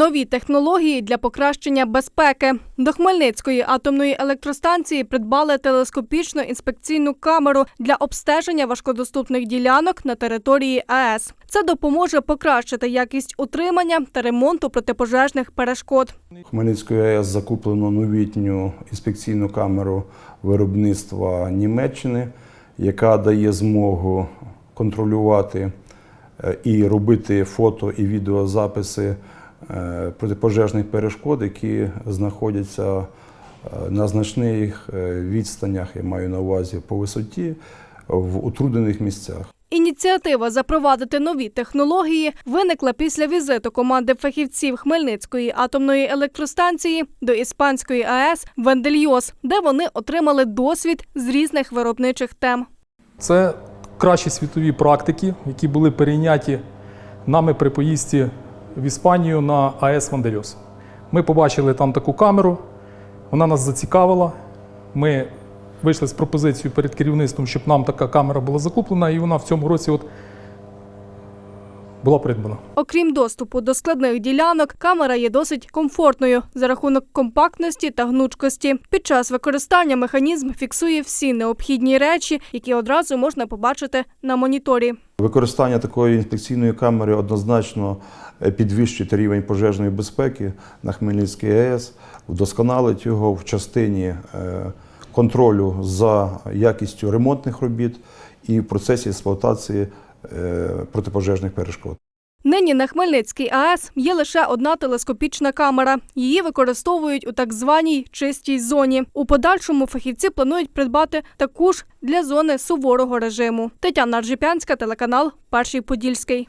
Нові технології для покращення безпеки. До Хмельницької атомної електростанції придбали телескопічну інспекційну камеру для обстеження важкодоступних ділянок на території АЕС. Це допоможе покращити якість утримання та ремонту протипожежних перешкод. Хмельницької АЕС закуплено новітню інспекційну камеру виробництва Німеччини, яка дає змогу контролювати е, і робити фото і відеозаписи протипожежних перешкод, які знаходяться е, на значних е, відстанях, я маю на увазі по висоті, в утруднених місцях. Ініціатива запровадити нові технології виникла після візиту команди фахівців Хмельницької атомної електростанції до іспанської АЕС Вендельйос, де вони отримали досвід з різних виробничих тем. Це кращі світові практики, які були перейняті нами при поїздці в Іспанію на АЕС Вандельос. Ми побачили там таку камеру, вона нас зацікавила. Ми вийшли з пропозицією перед керівництвом, щоб нам така камера була закуплена, і вона в цьому році от була придбана. Окрім доступу до складних ділянок, камера є досить комфортною за рахунок компактності та гнучкості. Під час використання механізм фіксує всі необхідні речі, які одразу можна побачити на моніторі. Використання такої інспекційної камери однозначно е, підвищить рівень пожежної безпеки на Хмельницькій АЕС, вдосконалить його в частині е, контролю за якістю ремонтних робіт і в процесі експлуатації протипожежних перешкод. Нині на Хмельницькій АЕС є лише одна телескопічна камера. Її використовують у так званій чистій зоні. У подальшому фахівці планують придбати таку ж для зони суворого режиму. Тетяна Ржипянська, телеканал Перший Подільський.